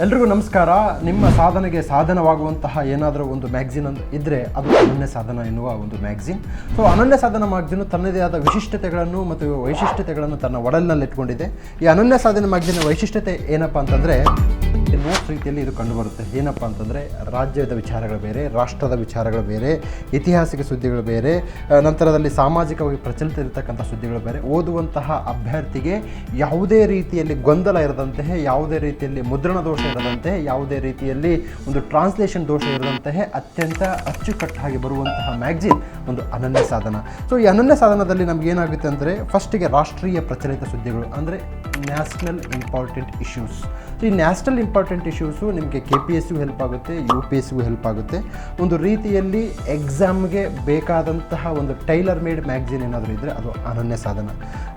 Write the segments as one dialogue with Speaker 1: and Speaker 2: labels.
Speaker 1: ಎಲ್ರಿಗೂ ನಮಸ್ಕಾರ. ನಿಮ್ಮ ಸಾಧನೆಗೆ ಸಾಧನವಾಗುವಂತಹ ಏನಾದರೂ ಒಂದು ಮ್ಯಾಗ್ಝಿನ್ ಅಂತ ಇದ್ದರೆ ಅದು ಅನನ್ಯ ಸಾಧನ ಎನ್ನುವ ಒಂದು ಮ್ಯಾಗ್ಝಿನ್. ಸೊ, ಅನನ್ಯ ಸಾಧನ ಮ್ಯಾಗ್ಝಿನ್ ತನ್ನದೇ ಆದ ವಿಶಿಷ್ಟತೆಗಳನ್ನು ಮತ್ತು ವೈಶಿಷ್ಟ್ಯತೆಗಳನ್ನು ತನ್ನ ಒಡಲಿನಲ್ಲಿ ಇಟ್ಕೊಂಡಿದೆ ಈ ಅನನ್ಯ ಸಾಧನ ಮ್ಯಾಗ್ಝಿನ್ ವೈಶಿಷ್ಟ್ಯತೆ ಏನಪ್ಪ ಅಂತಂದರೆ ನೋಟ್ಸ್ ರೀತಿಯಲ್ಲಿ ಇದು ಕಂಡುಬರುತ್ತೆ. ಏನಪ್ಪ ಅಂತಂದರೆ, ರಾಜ್ಯದ ವಿಚಾರಗಳು ಬೇರೆ, ರಾಷ್ಟ್ರದ ವಿಚಾರಗಳು ಬೇರೆ ಐತಿಹಾಸಿಕ ಸುದ್ದಿಗಳು ಬೇರೆ ನಂತರದಲ್ಲಿ ಸಾಮಾಜಿಕವಾಗಿ ಪ್ರಚಲಿತ ಇರತಕ್ಕಂಥ ಸುದ್ದಿಗಳು ಬೇರೆ. ಓದುವಂತಹ ಅಭ್ಯರ್ಥಿಗೆ ಯಾವುದೇ ರೀತಿಯಲ್ಲಿ ಗೊಂದಲ ಇರದಂತೆ ಯಾವುದೇ ರೀತಿಯಲ್ಲಿ ಮುದ್ರಣ ದೋಷ ಇರದಂತೆ ಯಾವುದೇ ರೀತಿಯಲ್ಲಿ ಒಂದು ಟ್ರಾನ್ಸ್ಲೇಷನ್ ದೋಷ ಇರದಂತೆ ಅತ್ಯಂತ ಅಚ್ಚುಕಟ್ಟಾಗಿ ಬರುವಂತಹ ಮ್ಯಾಗ್ಝಿನ್ ಒಂದು ಅನನ್ಯ ಸಾಧನ. ಸೊ ಈ ಅನನ್ಯ ಸಾಧನದಲ್ಲಿ ನಮ್ಗೆ ಏನಾಗುತ್ತೆ ಅಂದರೆ ಫಸ್ಟಿಗೆ ರಾಷ್ಟ್ರೀಯ ಪ್ರಚಲಿತ ಸುದ್ದಿಗಳು ಅಂದರೆ ನ್ಯಾಷನಲ್ ಇಂಪಾರ್ಟೆಂಟ್ ಇಶ್ಯೂಸ್ ಈ ನ್ಯಾಷನಲ್ ಇಶ್ಯೂಸು ನಿಮಗೆ ಕೆ ಪಿ ಎಸ್ಗೂ ಹೆಲ್ಪ್ ಆಗುತ್ತೆ ಯು ಪಿ ಎಸ್ಗೂ ಹೆಲ್ಪ್ ಆಗುತ್ತೆ. ಒಂದು ರೀತಿಯಲ್ಲಿ ಎಕ್ಸಾಮ್ಗೆ ಬೇಕಾದಂತಹ ಒಂದು ಟೈಲರ್ ಮೇಡ್ ಮ್ಯಾಗ್ಝಿನ್ ಏನಾದರೂ ಇದ್ದರೆ ಅದು ಅನನ್ಯ ಸಾಧನ.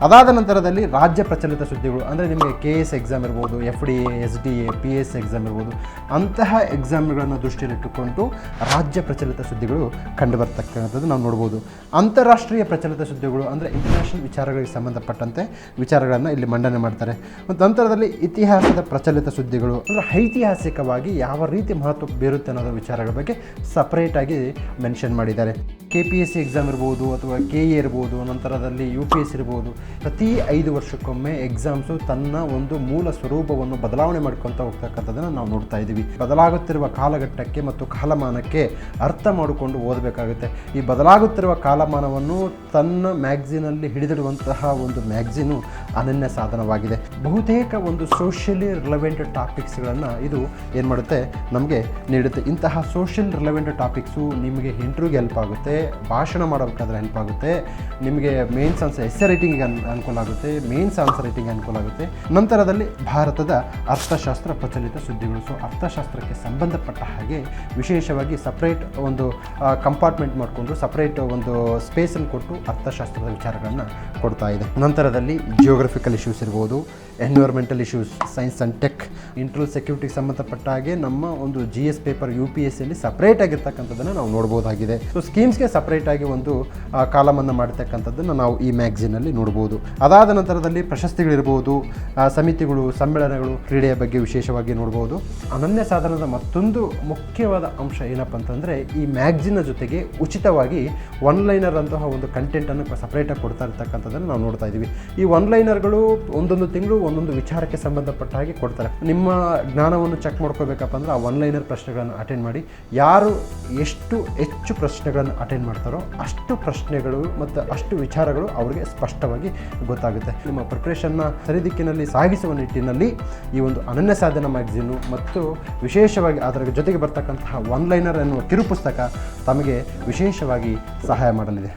Speaker 1: ಅದಾದ ನಂತರದಲ್ಲಿ ರಾಜ್ಯ ಪ್ರಚಲಿತ ಸುದ್ದಿಗಳು, ಅಂದರೆ ನಿಮಗೆ ಕೆ ಎಸ್ ಎಕ್ಸಾಮ್ ಇರ್ಬೋದು F D A S D A P S exam ಇರ್ಬೋದು, ಅಂತಹ ಎಕ್ಸಾಮ್ಗಳನ್ನು ದೃಷ್ಟಿಯಲ್ಲಿಟ್ಟುಕೊಂಡು ರಾಜ್ಯ ಪ್ರಚಲಿತ ಸುದ್ದಿಗಳು ಕಂಡು ಬರ್ತಕ್ಕಂಥದ್ದು ನಾವು ನೋಡ್ಬೋದು. ಅಂತಾರಾಷ್ಟ್ರೀಯ ಪ್ರಚಲಿತ ಸುದ್ದಿಗಳು, ಅಂದರೆ ಇಂಟರ್ನ್ಯಾಷನಲ್ ವಿಚಾರಗಳಿಗೆ ಸಂಬಂಧಪಟ್ಟಂತೆ ವಿಚಾರಗಳನ್ನು ಇಲ್ಲಿ ಮಂಡನೆ ಮಾಡ್ತಾರೆ. ಮತ್ತು ನಂತರದಲ್ಲಿ ಇತಿಹಾಸದ ಪ್ರಚಲಿತ ಸುದ್ದಿಗಳು ಅಂದರೆ ಐತಿಹಾಸಿಕವಾಗಿ ಯಾವ ರೀತಿ ಮಹತ್ವ ಬೀರುತ್ತೆ ಅನ್ನೋದ್ರ ವಿಚಾರಗಳ ಬಗ್ಗೆ ಸಪ್ರೇಟಾಗಿ ಮೆನ್ಷನ್ ಮಾಡಿದ್ದಾರೆ. K P S C exam ಇರ್ಬೋದು ಅಥವಾ ಕೆ ಎ ಇರ್ಬೋದು, ನಂತರದಲ್ಲಿ ಯು ಪಿ ಎಸ್ ಇರ್ಬೋದು, ಪ್ರತಿ ಐದು ವರ್ಷಕ್ಕೊಮ್ಮೆ ಎಕ್ಸಾಮ್ಸು ತನ್ನ ಒಂದು ಮೂಲ ಸ್ವರೂಪವನ್ನು ಬದಲಾವಣೆ ಮಾಡ್ಕೊತಾ ಹೋಗ್ತಕ್ಕಂಥದ್ದನ್ನು ನಾವು ನೋಡ್ತಾ ಇದ್ದೀವಿ. ಬದಲಾಗುತ್ತಿರುವ ಕಾಲಘಟ್ಟಕ್ಕೆ ಮತ್ತು ಕಾಲಮಾನಕ್ಕೆ ಅರ್ಥ ಮಾಡಿಕೊಂಡು ಓದಬೇಕಾಗುತ್ತೆ. ಈ ಬದಲಾಗುತ್ತಿರುವ ಕಾಲಮಾನವನ್ನು ತನ್ನ ಮ್ಯಾಗ್ಝಿನಲ್ಲಿ ಹಿಡಿದಿಡುವಂತಹ ಒಂದು ಮ್ಯಾಗ್ಝಿನು ಅನನ್ಯ ಸಾಧನವಾಗಿದೆ. ಬಹುತೇಕ ಒಂದು ಸೋಷಿಯಲಿ ರಿಲೆವೆಂಟ್ ಟಾಪಿಕ್ಸ್ಗಳನ್ನು ಇದು ಏನು ಮಾಡುತ್ತೆ? ನಮಗೆ ನೀಡುತ್ತೆ. ಇಂತಹ ಸೋಷಿಯಲ್ ರಿಲೆವೆಂಟ್ ಟಾಪಿಕ್ಸು ನಿಮಗೆ ಇಂಟ್ರ್ಯೂಗೆ ಹೆಲ್ಪ್ ಆಗುತ್ತೆ. ಭಾಷಣ ಮಾಡಬೇಕಾದ್ರೆ ಹೆಲ್ಪ್ ಆಗುತ್ತೆ. ನಿಮಗೆ ಮೇನ್ಸ್ ಆನ್ಸರ್ ಎಸ್ ರೈಟಿಂಗಿಗೆ ಅನ್, ಅನುಕೂಲ ಆಗುತ್ತೆ. ಮೇನ್ಸ್ ಆನ್ಸರ್ ರೈಟಿಂಗ್ ಅನುಕೂಲ ಆಗುತ್ತೆ. ನಂತರದಲ್ಲಿ ಭಾರತದ ಅರ್ಥಶಾಸ್ತ್ರ ಪ್ರಚಲಿತ ಸುದ್ದಿಗಳು. ಸೊ ಅರ್ಥಶಾಸ್ತ್ರಕ್ಕೆ ಸಂಬಂಧಪಟ್ಟ ಹಾಗೆ ವಿಶೇಷವಾಗಿ ಸಪ್ರೇಟ್ ಒಂದು ಕಂಪಾರ್ಟ್ಮೆಂಟ್ ಮಾಡಿಕೊಂಡು ಸಪ್ರೇಟ್ ಒಂದು ಸ್ಪೇಸನ್ನು ಕೊಟ್ಟು ಅರ್ಥಶಾಸ್ತ್ರದ ವಿಚಾರಗಳನ್ನು ಕೊಡ್ತಾ ಇದೆ. ನಂತರದಲ್ಲಿ ಜಿಯೋಗ್ರಫಿಕಲ್ ಇಶ್ಯೂಸ್ ಇರ್ಬೋದು environmental issues science and tech internal ಸೆಕ್ಯೂರಿಟಿಗೆ ಸಂಬಂಧಪಟ್ಟ ಹಾಗೆ ನಮ್ಮ ಒಂದು G S paper U P S ಸಿಯಲ್ಲಿ ಸಪ್ರೇಟ್ ಆಗಿರ್ತಕ್ಕಂಥದ್ದನ್ನು ನಾವು ನೋಡ್ಬೋದಾಗಿದೆ. ಸೊ ಸ್ಕೀಮ್ಸ್ಗೆ ಸಪ್ರೇಟಾಗಿ ಒಂದು ಕಾಲಮನ್ನು ಮಾಡ್ತಕ್ಕಂಥದ್ದನ್ನು ನಾವು ಈ ಮ್ಯಾಗ್ಝಿನಲ್ಲಿ ನೋಡ್ಬೋದು. ಅದಾದ ನಂತರದಲ್ಲಿ ಪ್ರಶಸ್ತಿಗಳಿರ್ಬೋದು ಸಮಿತಿಗಳು, ಸಮ್ಮೇಳನಗಳು ಕ್ರೀಡೆಯ ಬಗ್ಗೆ ವಿಶೇಷವಾಗಿ ನೋಡ್ಬೋದು. ಅನನ್ಯ ಸಾಧನದ ಮತ್ತೊಂದು ಮುಖ್ಯವಾದ ಅಂಶ ಏನಪ್ಪ ಅಂತಂದರೆ, ಈ ಮ್ಯಾಗ್ಝಿನ್ನ ಜೊತೆಗೆ ಉಚಿತವಾಗಿ ಒನ್ ಲೈನರ್ ಅಂತಹ ಒಂದು ಕಂಟೆಂಟನ್ನು ಸಪ್ರೇಟಾಗಿ ಕೊಡ್ತಾ ಇರ್ತಕ್ಕಂಥದ್ದನ್ನು ನಾವು ನೋಡ್ತಾ ಇದ್ದೀವಿ ಈ ಒನ್ ಲೈನರ್ಗಳು ಒಂದೊಂದು ತಿಂಗಳು ಒಂದೊಂದು ವಿಚಾರಕ್ಕೆ ಸಂಬಂಧಪಟ್ಟ ಹಾಗೆ ಕೊಡ್ತಾರೆ. ನಿಮ್ಮ ಜ್ಞಾನವನ್ನು ಚೆಕ್ ಮಾಡ್ಕೋಬೇಕಪ್ಪ ಅಂದರೆ ಆ ಒನ್ ಲೈನರ್ ಪ್ರಶ್ನೆಗಳನ್ನು ಅಟೆಂಡ್ ಮಾಡಿ. ಯಾರು ಎಷ್ಟು ಹೆಚ್ಚು ಪ್ರಶ್ನೆಗಳನ್ನು ಅಟೆಂಡ್ ಮಾಡ್ತಾರೋ ಅಷ್ಟು ಪ್ರಶ್ನೆಗಳು ಮತ್ತು ಅಷ್ಟು ವಿಚಾರಗಳು ಅವರಿಗೆ ಸ್ಪಷ್ಟವಾಗಿ ಗೊತ್ತಾಗುತ್ತೆ. ನಿಮ್ಮ ಪ್ರಿಪ್ರೇಷನ್ನ ಸರಿದಿಕ್ಕಿನಲ್ಲಿ ಸಾಗಿಸುವ ನಿಟ್ಟಿನಲ್ಲಿ ಈ ಒಂದು ಅನನ್ಯ ಸಾಧನ ಮ್ಯಾಗ್ಝಿನು ಮತ್ತು ವಿಶೇಷವಾಗಿ ಅದರ ಜೊತೆಗೆ ಬರ್ತಕ್ಕಂತಹ ಒನ್ ಲೈನರ್ ಎನ್ನುವ ಕಿರುಪುಸ್ತಕ ತಮಗೆ ವಿಶೇಷವಾಗಿ ಸಹಾಯ ಮಾಡಲಿದೆ.